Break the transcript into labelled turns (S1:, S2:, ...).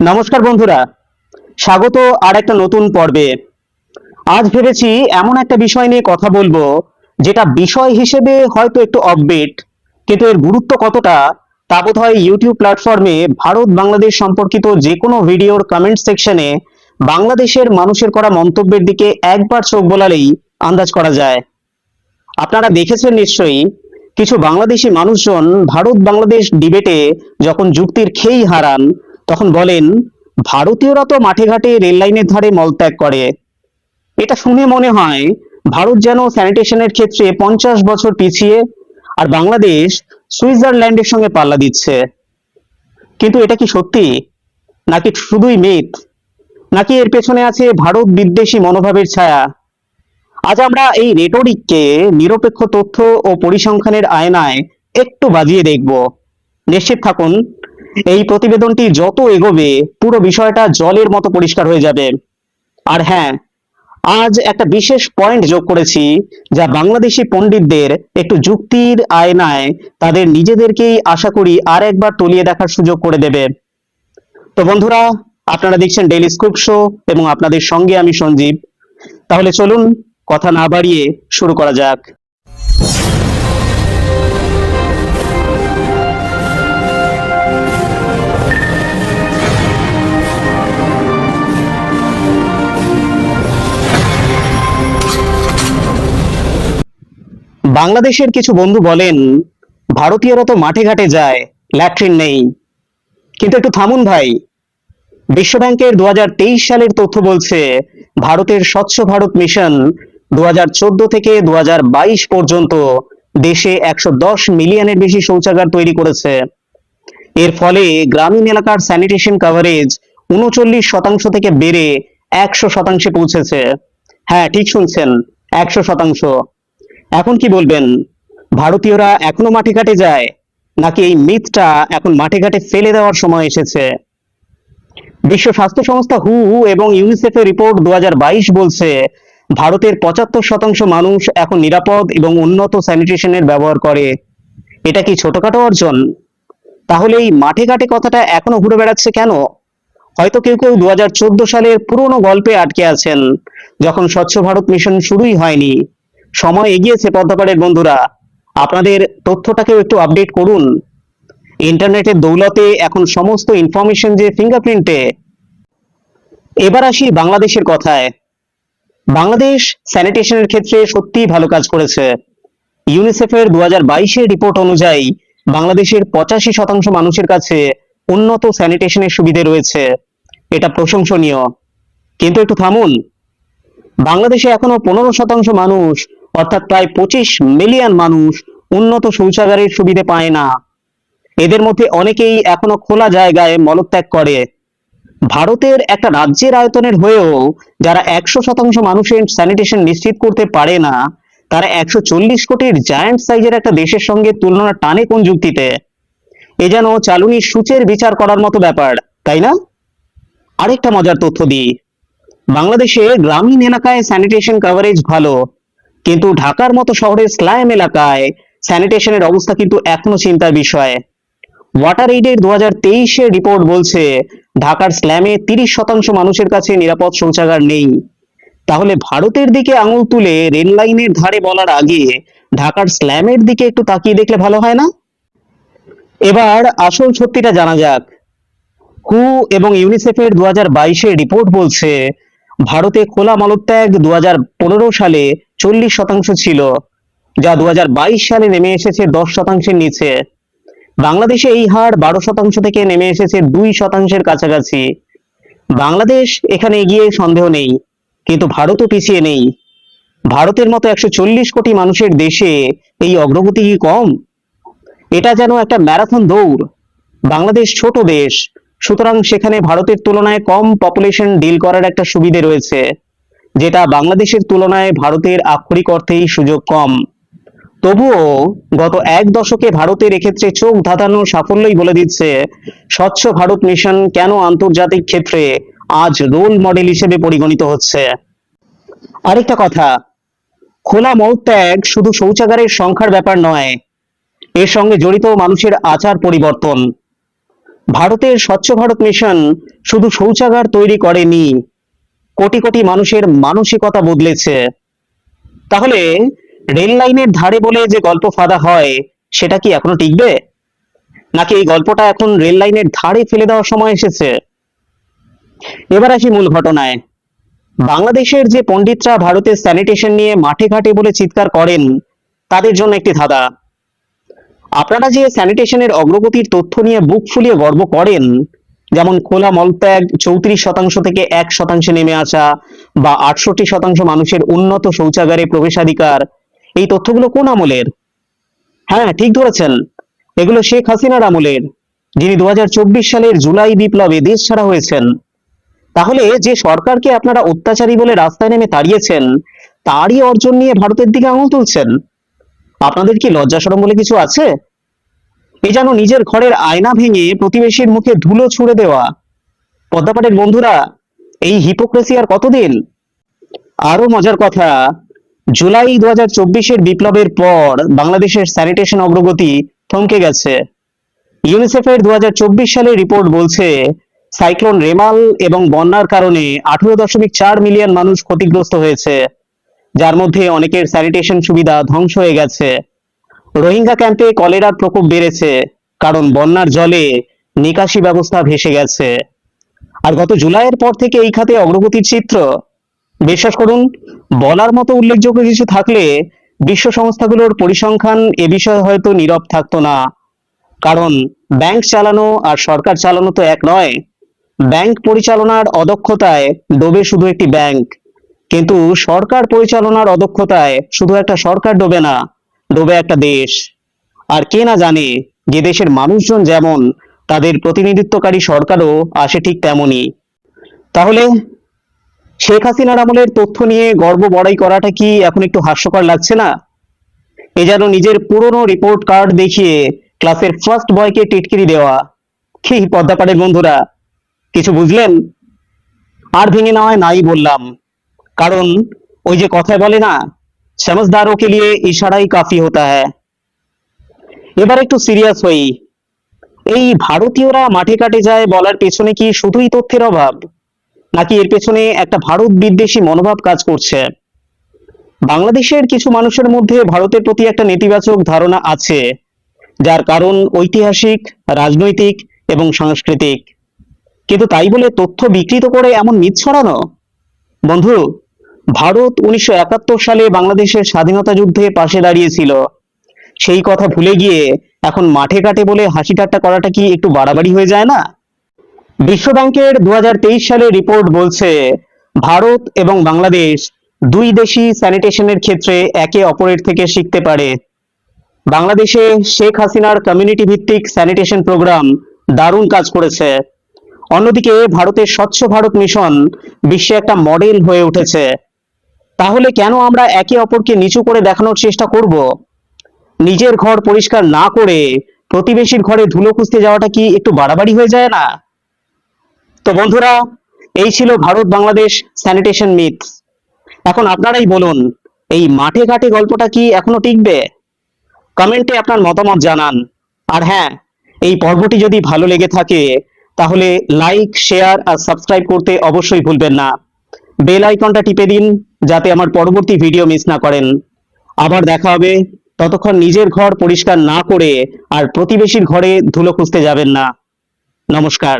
S1: নমস্কার বন্ধুরা, স্বাগত আর একটা নতুন পর্বে। আজ ভেবেছি এমন একটা বিষয় নিয়ে কথা বলব, যেটা বিষয় হিসেবে হয়তো একটু অফবিট কিন্তু এর গুরুত্ব কতটা, তা বোধ হয় ইউটিউব প্ল্যাটফর্মে ভারত বাংলাদেশ সম্পর্কিত যে কোনো ভিডিওর কমেন্ট সেকশনে বাংলাদেশের মানুষের করা মন্তব্যের দিকে একবার চোখ বোলালেই আন্দাজ করা যায়। আপনারা দেখেছেন নিশ্চয়ই, কিছু বাংলাদেশি মানুষজন ভারত বাংলাদেশ ডিবেটে যখন যুক্তির খেই হারান তখন বলেন, ভারতীয়রা তো মাঠে ঘাটে রেল লাইনের ধারে মলত্যাগ করে। এটা শুনে মনে হয় ভারত যেন স্যানিটেশনের ক্ষেত্রে পঞ্চাশ বছর পিছিয়ে আর বাংলাদেশ সুইজারল্যান্ডের সঙ্গে পাল্লা দিচ্ছে। কিন্তু এটা কি সত্যি? নাকি শুধুই মিথ? নাকি এর পেছনে আছে ভারত বিদ্বেষী মনোভাবের ছায়া? আজ আমরা এই রেটরিককে নিরপেক্ষ তথ্য ও পরিসংখ্যানের আয়নায় একটু বাজিয়ে দেখব। নিশ্চিত থাকুন এই প্রতিবেদনটি যত এগোবে, পুরো বিষয়টা জলের মতো পরিষ্কার হয়ে যাবে। আর হ্যাঁ আজ একটা বিশেষ পয়েন্ট যোগ করেছি, যা বাংলাদেশি পণ্ডিতদের একটু যুক্তির আয়নায় তাদের নিজেদেরকেই আশা করি আর একবার তলিয়ে দেখার সুযোগ করে দেবে। তো বন্ধুরা, আপনারা দেখছেন ডেইলি স্কুপ শো এবং আপনাদের সঙ্গে আমি সঞ্জীব। তাহলে চলুন, কথা না বাড়িয়ে শুরু করা যাক। বাংলাদেশের কিছু বন্ধু বলেন, ভারতীয়রা তো মাঠে ঘাটে যায়, ল্যাট্রিন নেই। কিন্তু একটু থামুন ভাই বিশ্ব দুহাজার তেইশ সালের তথ্য বলছে, ভারতের স্বচ্ছ ভারত মিশন দুহাজার চোদ্দ থেকে দুহাজার বাইশ পর্যন্ত দেশে একশো দশ মিলিয়নের বেশি শৌচাগার তৈরি করেছে। এর ফলে গ্রামীণ এলাকার স্যানিটেশন কভারেজ উনচল্লিশ শতাংশ থেকে বেড়ে একশো শতাংশে পৌঁছেছে। হ্যাঁ ঠিক শুনছেন, একশো শতাংশ। এখন কি বলবেন? ভারতীয়রা এখনও মাঠে ঘাটে যায়, নাকি এই মিথটা এখন মাঠে ঘাটে ফেলে দেওয়ার সময় এসেছে? বিশ্ব স্বাস্থ্য সংস্থা হু এবং ইউনিসেফের রিপোর্ট দু হাজার বাইশ বলছে, ভারতের পঁচাত্তর শতাংশ মানুষ এখন নিরাপদ এবং উন্নত স্যানিটেশনের ব্যবহার করে। এটা কি ছোটখাটো অর্জন? তাহলে এই মাঠে ঘাটে কথাটা এখনও ঘুরে বেড়াচ্ছে কেন? হয়তো কেউ কেউ দু হাজার চোদ্দ সালের পুরনো গল্পে আটকে আছেন, যখন স্বচ্ছ ভারত মিশন শুরুই হয়নি। সময় এগিয়েছে পদ্মাপাড়ের বন্ধুরা, আপনাদের তথ্যটাকেও একটু আপডেট করুন। ইন্টারনেটের দৌলতে এখন সমস্ত ইনফরমেশন যে ফিঙ্গারপ্রিন্টে এবার আসি বাংলাদেশের কথায়। বাংলাদেশ স্যানিটেশনের ক্ষেত্রে সত্যিই ভালো কাজ করেছে। ইউনিসেফের দু হাজার রিপোর্ট অনুযায়ী বাংলাদেশের পঁচাশি শতাংশ মানুষের কাছে উন্নত স্যানিটেশনের সুবিধে রয়েছে। এটা প্রশংসনীয়। কিন্তু একটু থামুন। বাংলাদেশে এখনও পনেরো শতাংশ মানুষ অর্থাৎ প্রায় পঁচিশ মিলিয়ন মানুষ উন্নত শৌচাগারের সুবিধে পায় না। এদের মধ্যে অনেকেই এখনও খোলা জায়গায় মলত্যাগ করে। ভারতের একটা রাজ্যের আয়তনের হয়েও যারা একশো শতাংশ মানুষের স্যানিটেশন নিশ্চিত করতে পারে না, তারা একশো চল্লিশ কোটির জায়ান্ট সাইজের একটা দেশের সঙ্গে তুলনা টানে কোন যুক্তিতে? এ যেন চালুনি সূচের বিচার করার মতো ব্যাপার, তাই না? আরেকটা মজার তথ্য দিই। বাংলাদেশে গ্রামীণ এলাকায় স্যানিটেশন কভারেজ ভালো কিন্তু ঢাকার মতো শহরের স্লাইম এলাকায় স্যানিটেশনের অবস্থা কিন্তু এখনও চিন্তার বিষয়। ওয়াটার এইডের দু হাজার রিপোর্ট বলছে, ঢাকার স্ল্যামে তিরিশ শতাংশ মানুষের কাছে নিরাপদ শৌচাগার নেই। তাহলে ভারতের দিকে আঙুল তুলে রেল লাইনের ধারে বলার আগে ঢাকার স্ল্যামের দিকে একটু তাকিয়ে দেখলে ভালো হয় না? এবার আসল সত্যিটা জানা যাক। হু এবং ইউনিসেফের দু হাজার রিপোর্ট বলছে, ভারতে খোলা মলত্যাগ দু হাজার পনেরো সালে চল্লিশ শতাংশ ছিল, যা দু হাজার বাইশ সালে নেমে এসেছে দশ শতাংশের নিচে। বাংলাদেশে এই হার বারো শতাংশ থেকে নেমে এসেছে দুই শতাংশের কাছাকাছি। বাংলাদেশ এখানে এগিয়ে সন্দেহ নেই, কিন্তু ভারতও পিছিয়ে নেই। ভারতের মতো একশো চল্লিশ কোটি মানুষের দেশে এই অগ্রগতি কি কম? এটা যেন একটা ম্যারাথন দৌড়। বাংলাদেশ ছোট দেশ, সুতরাং সেখানে ভারতের তুলনায় কম পপুলেশন ডিল করার একটা সুবিধে রয়েছে। যেটা বাংলাদেশের তুলনায় ভারতের আক্ষরিক অর্থেই সুযোগ কম। তবুও গত এক দশকে ভারতের এক্ষেত্রে চোখ ধাঁধানোর সাফল্যই বলে দিচ্ছে, স্বচ্ছ ভারত মিশন কেন আন্তর্জাতিক ক্ষেত্রে আজ রোল মডেল হিসেবে পরিগণিত হচ্ছে। আরেকটা কথা, খোলা মলত্যাগ শুধু শৌচাগারের সংখ্যার ব্যাপার নয়, এর সঙ্গে জড়িত মানুষের আচার পরিবর্তন। ভারতের স্বচ্ছ ভারত মিশন শুধু শৌচাগার তৈরি করেনি কোটি কোটি মানুষের মানসিকতা বদলেছে। তাহলে রেল লাইনের ধারে বলে যে গল্প ফাঁদা হয়, সেটা কি এখনও টিকবে? নাকি এই গল্পটা এখন রেল লাইনের ধারে ফেলে দেওয়ার সময় এসেছে? এবার আসি মূল ঘটনায়। বাংলাদেশের যে পণ্ডিতরা ভারতের স্যানিটেশন নিয়ে মাঠে ঘাটে বলে চিৎকার করেন, তাদের জন্য একটি ধাঁধা। আপনারা যে স্যানিটেশনের অগ্রগতির তথ্য নিয়ে বুক ফুলিয়ে গর্ব করেন যেমন খোলা মলত্যাগ চৌত্রিশ শতাংশ থেকে এক শতাংশে নেমে আসা বা আটষট্টি শতাংশ মানুষের উন্নত শৌচাগারে প্রবেশাধিকার। এই তথ্যগুলো কোন আমলের? হ্যাঁ ঠিক ধরেছেন। এগুলো শেখ হাসিনার আমলের, যিনি দু হাজার চব্বিশ সালের জুলাই বিপ্লবে দেশ ছাড়া হয়েছেন। তাহলে যে সরকারকে আপনারা অত্যাচারী বলে রাস্তায় নেমে তাড়িয়েছেন তারই অর্জন নিয়ে ভারতের দিকে আঙুল তুলছেন? আপনাদের কি লজ্জা সরম বলে কিছু আছে? এ যেন নিজের ঘরের আয়না ভেঙে প্রতিবেশীর মুখে ধুলো ছুড়ে দেওয়া? পদ্মাপাটের বন্ধুরা, এই হিপোক্রেসি আর কতদিন? আরও মজার কথা, জুলাই দু হাজার চব্বিশের বিপ্লবের পর বাংলাদেশের স্যানিটেশন অগ্রগতি থমকে গেছে। ইউনিসেফের দু হাজার চব্বিশ সালের রিপোর্ট বলছে সাইক্লোন রেমাল এবং বন্যার কারণে আঠারো দশমিক চার মিলিয়ন মানুষ ক্ষতিগ্রস্ত হয়েছে। যার মধ্যে অনেকের স্যানিটেশন সুবিধা ধ্বংস হয়ে গেছে। রোহিঙ্গা ক্যাম্পে কলেরার প্রকোপ বেড়েছে, কারণ বন্যার জলে নিকাশি ব্যবস্থা ভেসে গেছে। আর গত জুলাইয়ের পর থেকে এই খাতে অগ্রগতির চিত্র। বিশ্বাস করুন, বলার মতো উল্লেখযোগ্য কিছু থাকলে বিশ্ব সংস্থাগুলোর পরিসংখ্যান এ বিষয়ে হয়তো নীরব থাকতো না। কারণ ব্যাংক চালানো আর সরকার চালানো তো এক নয়। ব্যাংক পরিচালনার অদক্ষতায় ডোবে শুধু একটি ব্যাংক। কিন্তু সরকার পরিচালনার অদক্ষতায় শুধু একটা সরকার ডোবে না ডোবে একটা দেশ। আর কে না জানে, যে দেশের মানুষজন যেমন তাদের প্রতিনিধিত্বকারী সরকারও আসে ঠিক তেমনই। তাহলে শেখ হাসিনার আমলের তথ্য নিয়ে গর্ব বড়াই করাটা কি এখন একটু হাস্যকর লাগছে না? এ যেন নিজের পুরনো রিপোর্ট কার্ড দেখিয়ে ক্লাসের ফার্স্ট বয়কে টিটকিরি দেওয়া। কি পদ্মাপাড়ের বন্ধুরা, কিছু বুঝলেন? আর ভেঙে নেওয়ায় নাই বললাম। কারণ ওই যে কথায় বলে না समझदारों के लिए ইশারাই কাফি হতা হ্যায় এবার একটু সিরিয়াস হই এই ভারতীয়রা মাঠে কাটে যায় বলার পেছনে কি শুধুই তথ্যের অভাব নাকি এর পেছনে একটা ভারত বিদ্বেষী মনোভাব কাজ করছে বাংলাদেশের কিছু মানুষের মধ্যে ভারতের প্রতি একটা নেতিবাচক ধারণা আছে যার কারণ ঐতিহাসিক রাজনৈতিক এবং সাংস্কৃতিক কিন্তু তাই বলে তথ্য বিকৃত করে এমন মিথ ছড়ানো বন্ধু ভারত উনিশশো একাত্তর সালে বাংলাদেশের স্বাধীনতা যুদ্ধে পাশে দাঁড়িয়েছিল। সেই কথা ভুলে গিয়ে এখন মাঠে কাটে বলে হাসি ঠাট্টা করাটা কি একটু বাড়াবাড়ি হয়ে যায় না? বিশ্ব ব্যাংকের দু সালের রিপোর্ট বলছে, ভারত এবং বাংলাদেশ দুই দেশই স্যানিটেশনের ক্ষেত্রে একে অপরের থেকে শিখতে পারে। বাংলাদেশে শেখ হাসিনার কমিউনিটি ভিত্তিক স্যানিটেশন প্রোগ্রাম দারুণ কাজ করেছে। অন্যদিকে ভারতের স্বচ্ছ ভারত মিশন বিশ্বে একটা মডেল হয়ে উঠেছে। তাহলে কেন আমরা একে অপরকে নিচু করে দেখানোর চেষ্টা করব? নিজের ঘর পরিষ্কার না করে প্রতিবেশীর ঘরে ধুলো খুঁজতে যাওয়াটা কি একটু বাড়াবাড়ি হয়ে যায় না? তো বন্ধুরা, এই ছিল ভারত বাংলাদেশ স্যানিটেশন মিথ এখন আপনারাই বলুন, এই মাঠে ঘাটে গল্পটা কি এখনও টিকবে? কমেন্টে আপনার মতামত জানান। আর হ্যাঁ এই পর্বটি যদি ভালো লেগে থাকে, তাহলে লাইক শেয়ার আর সাবস্ক্রাইব করতে অবশ্যই ভুলবেন না। বেল আইকনটা টিপে দিন, যাতে আমার পরবর্তী ভিডিও মিস না করেন। আবার দেখা হবে, ততক্ষণ নিজের ঘর পরিষ্কার না করে আর প্রতিবেশীর ঘরে ধুলো খুঁজতে যাবেন না। নমস্কার।